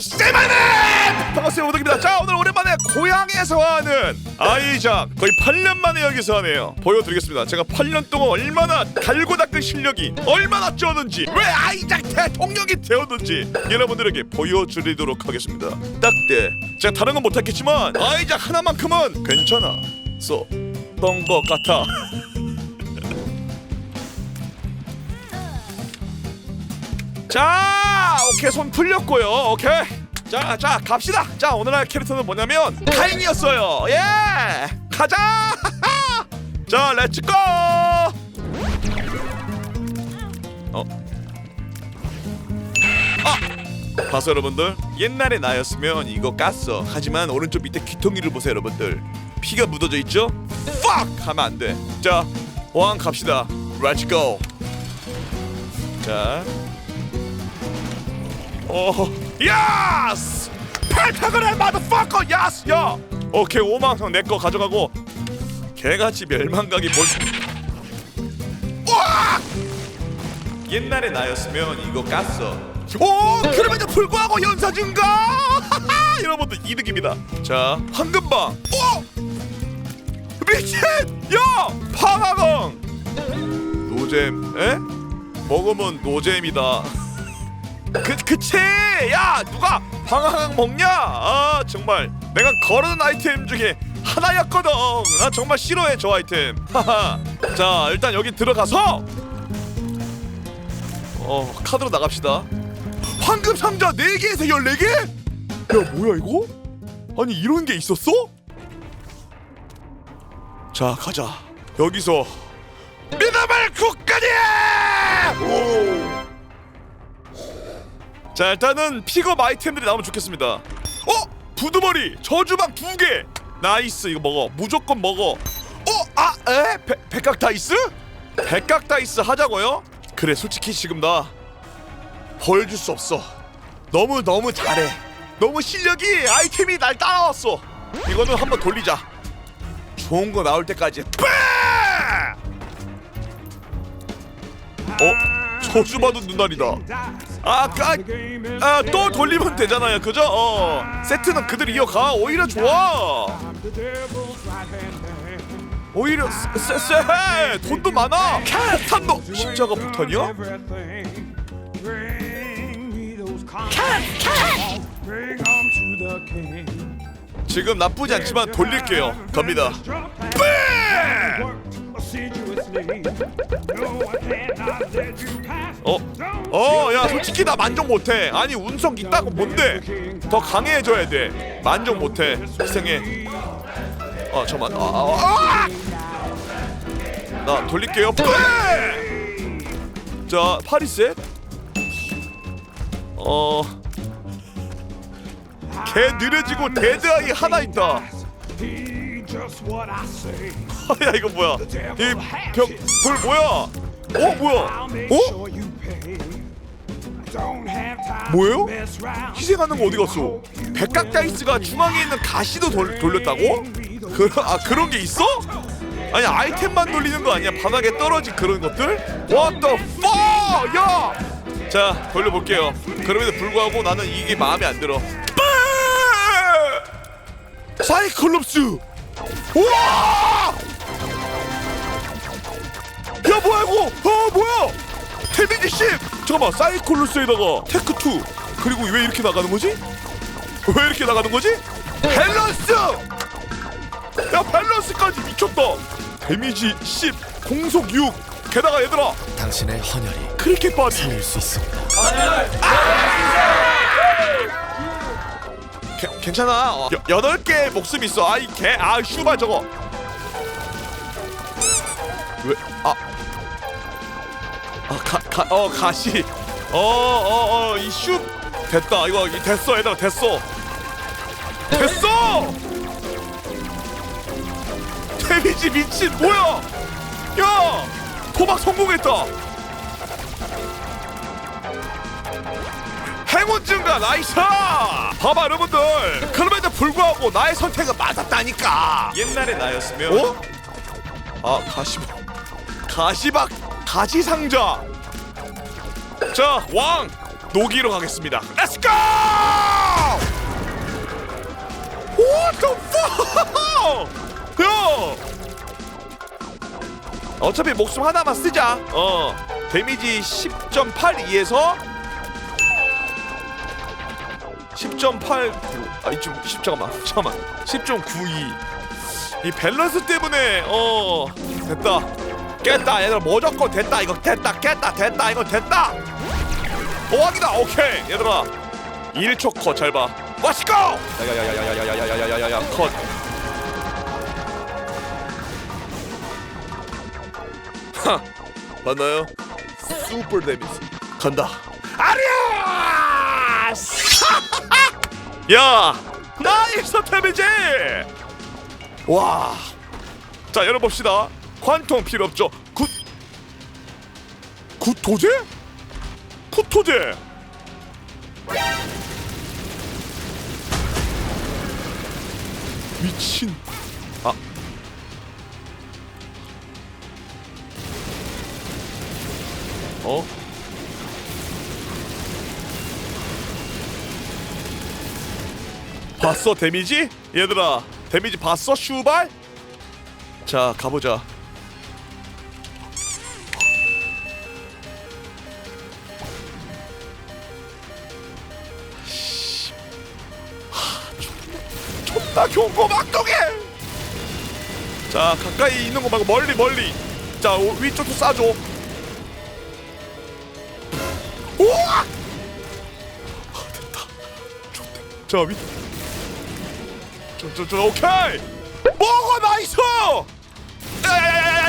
세마네! 반갑습니다. 오덕입니다. 자 오늘 오랜만에 고향에서 하는 아이작 거의 8년 만에 여기서 하네요. 보여드리겠습니다. 제가 8년 동안 얼마나 달고 닦은 실력이 얼마나 쩌는지 왜 아이작 대통령이 되었는지 여러분들에게 보여드리도록 하겠습니다. 딱대. 제가 다른 건 못했겠지만 아이작 하나만큼은 괜찮아. 썼던 것 같아 자, 오케이 손 풀렸고요. 오케이. 자, 자 갑시다. 자 오늘 할 캐릭터는 뭐냐면 카인이었어요. 예, 가자. 자, 렛츠 고. 어. 아, 봤어 여러분들? 옛날에 나였으면 이거 깠어. 하지만 오른쪽 밑에 귀퉁이를 보세요, 여러분들. 피가 묻어져 있죠? Fuck 하면 안 돼. 자, 왕 갑시다. Go. 자. 어, 야스! 펜타곤의 마더파커 야스! 야! 오케이 오망성 내거 가져가고 개같이 멸망각이 뭘 우와! 옛날에 나였으면 이거 깠어 오! 그럼에도 불구하고 연사 증가! 여러분들 이득입니다 자 황금방 오! 미친! 야! 방아광 노잼 에? 먹으면 노잼이다 그 그치! 야 누가 방황 먹냐? 아 정말. 내가 거르는 아이템 중에 하나였거든. 나 정말 싫어해 저 아이템. 자 일단 여기 들어가서. 어 카드로 나갑시다. 황금 상자 4개에서 14개? 야 뭐야 이거? 아니 이런 게 있었어? 자 가자. 여기서. 믿음을 굳건히 오 자 일단은 픽업 아이템들이 나오면 좋겠습니다 어? 부두머리 저주방 두개 나이스 이거 먹어 무조건 먹어 어? 아? 에? 백, 백각 다이스? 백각 다이스 하자고요? 그래 솔직히 지금 나 보여줄 수 없어 너무 너무 잘해 너무 실력이 아이템이 날 따라왔어 이거는 한번 돌리자 좋은 거 나올 때까지 빵! 어? 저주받은 눈알이다 아까 아, 또 돌리면 되잖아요, 그죠? 어. 세트는 그대로 이어가. 오히려 좋아. 오히려 쎄, 쎄. 돈도 많아. 폭탄도 십자가 폭탄이야? 지금 나쁘지 않지만 돌릴게요. 갑니다. 어? 어, 야, 솔직히 나 만족 못해. 아니, 운석 있다고 뭔데? 더 강해져야 돼. 만족 못해. 희생해. 어, 잠만. 아, 아, 아! 나 돌릴게요. 뿌! 자, 파리셋. 어. 개 느려지고 데드아이 하나 있다. 야 이거 뭐야? 이벽불 뭐야? 어 뭐야? 어? 뭐예요? 희생하는 거 어디 갔어? 백각다이스가 중앙에 있는 가시도 돌, 돌렸다고? 그, 아 그런 게 있어? 아니 아이템만 돌리는 거 아니야? 바닥에 떨어진 그런 것들? What the fuck! 야! 자 돌려볼게요. 그럼에도 불구하고 나는 이게 마음에 안 들어. 사이클롭스! 우와! 야 뭐야 이거? 아 뭐야? 데미지 10! 잠깐만 사이클로스에다가 테크 2 그리고 왜 이렇게 나가는 거지? 왜 이렇게 나가는 거지? 밸런스! 야 밸런스까지 미쳤다 데미지 10 공속 6 게다가 얘들아 당신의 헌혈이 크리켓 바디 살릴 수 있습니다. 게, 괜찮아 어, 여, 여덟 개 목숨 있어 아이 개아 슈바 저거 왜 아 아, 가, 가, 어, 가시. 어, 어, 어, 이 슈. 됐다. 이거, 이 됐어, 얘들아, 됐어. 됐어! 데미지 미친, 뭐야! 야! 도박 성공했다! 행운 증가, 나이스! 봐봐, 여러분들. 그럼에도 불구하고 나의 선택은 맞았다니까! 옛날에 나였으면. 어? 아, 가시박. 가시박 가지 상자. 자, 왕 녹이로 가겠습니다. Let's go! What the fuck? 야! 어차피 목숨 하나만 쓰자. 어. 데미지 10.82에서 10.89. 아, 이좀 10 잠깐만. 잠깐만. 10.92. 이 밸런스 때문에 어 됐다. 깼다. 얘들아 무조건 됐다. 이거 됐다. 깼다. 됐다. 이거 됐다. 도박이다. 오케이. 얘들아. 1초 컷 잘 봐. Let's go! 야야야야야야야야야야야야야 컷. 하. 맞나요? 슈퍼 데미지 간다. 아리아스! 야, 나이스 데미지! 와. 자, 열어봅시다. 관통 필요 없죠. 굿. 굿토제? 굿토제. 미친. 아. 어? 봤어 데미지? 얘들아 데미지 봤어 슈발? 자 가보자 나 경고 막동해! 자 가까이 있는 거 말고 멀리 멀리. 자 오- 위쪽도 쏴줘. 우와! 아, 됐다. 좋대. 자 위. 저저저 오케이! 먹어 나이스! 에이,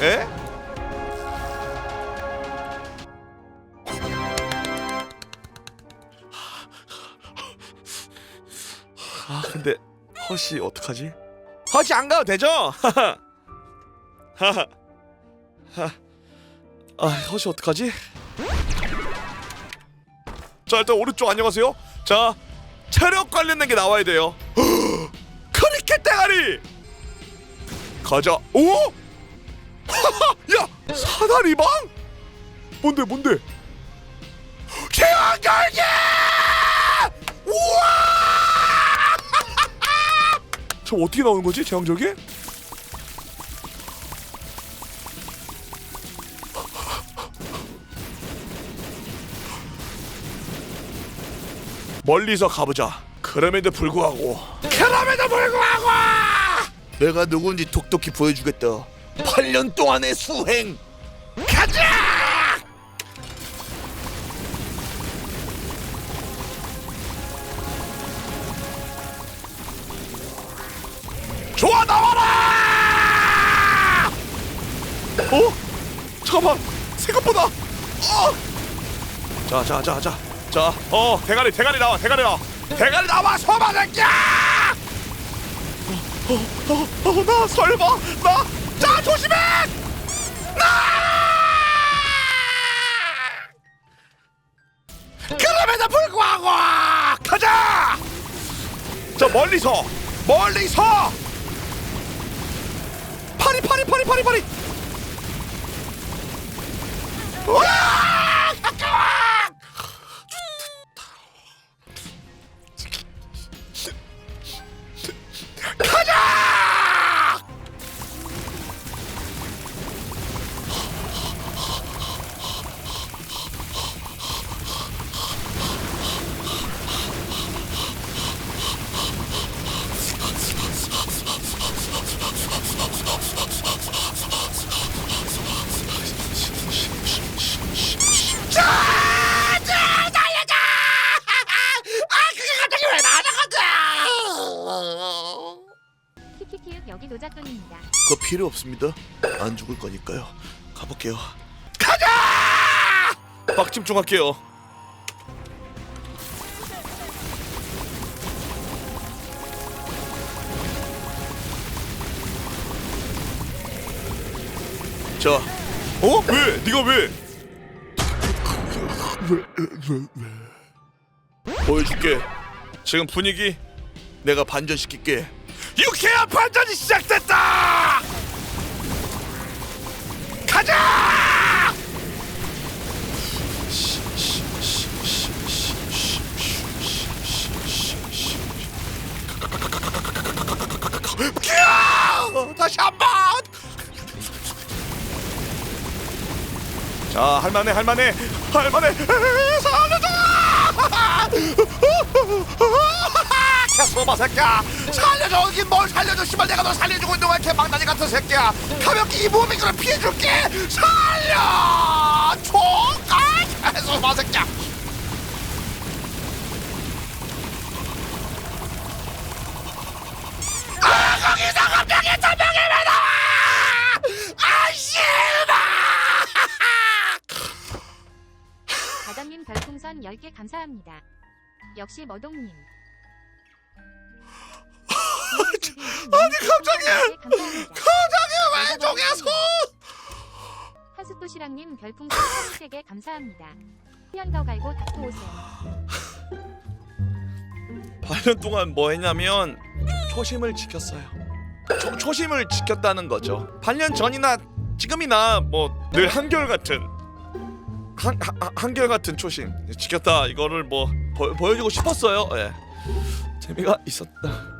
에? 아 근데 허시 어떡하지? 허시 안 가도 되죠? 하하 아 허시 어떡하지? 자 일단 오른쪽 안녕하세요 자 체력 관련된 게 나와야 돼요 크리켓 대가리 가자 오 야 사다리방 뭔데 뭔데 제왕결계 우와 저 어떻게 나오는 거지 제왕절개 멀리서 가보자. 그럼에도 불구하고. 그럼에도 불구하고. 내가 누군지 톡톡히 보여주겠다. 8년 동안의 수행. 가자. 좋아 나와라. 어? 잠깐만. 생각보다. 어. 자, 자, 자, 자, 자, 어, 대가리, 대가리 나와, 대가리 나와, 대가리 나와, 소마 새끼야! 어, 어, 어, 어, 나 설마, 나, 자, 조심해! 나! 그럼에도 불구하고 가자! 자, 멀리서, 멀리서! 파리, 파리, 파리, 파리, 파리! 와! 가까워! 필요 없습니다. 안 죽을 거니까요. 가볼게요. 가자! 막 집중할게요. 자, 어? 왜? 네가 왜? 보여줄게. 지금 분위기 내가 반전시킬게. 유쾌한 반전이 시작됐다. 할만해, 할만해, 할만해. 살려줘! 개소마 새끼야! 살려줘! 이뭘 살려줘! 씨발 내가 너 살려주고 있는 거야 개망나니 같은 새끼야! 가볍게 이 무빙으로 피해줄게! 살려! 총! 아! 개소마 새끼야! 10개 감사합니다. 역시 머동님. 아니 갑자기! 갑자기 왼쪽에서! 한스토시랑님 별풍선 33개 감사합니다. 후연 더 갈고 닥터 오세요. 8년 동안 뭐 했냐면 초심을 지켰어요. 초, 초심을 지켰다는 거죠. 8년 전이나 지금이나 뭐 늘 한결 같은 한, 한, 한결 같은 초심 지켰다 이거를 뭐 보, 보여주고 싶었어요. 예. 재미가 있었다.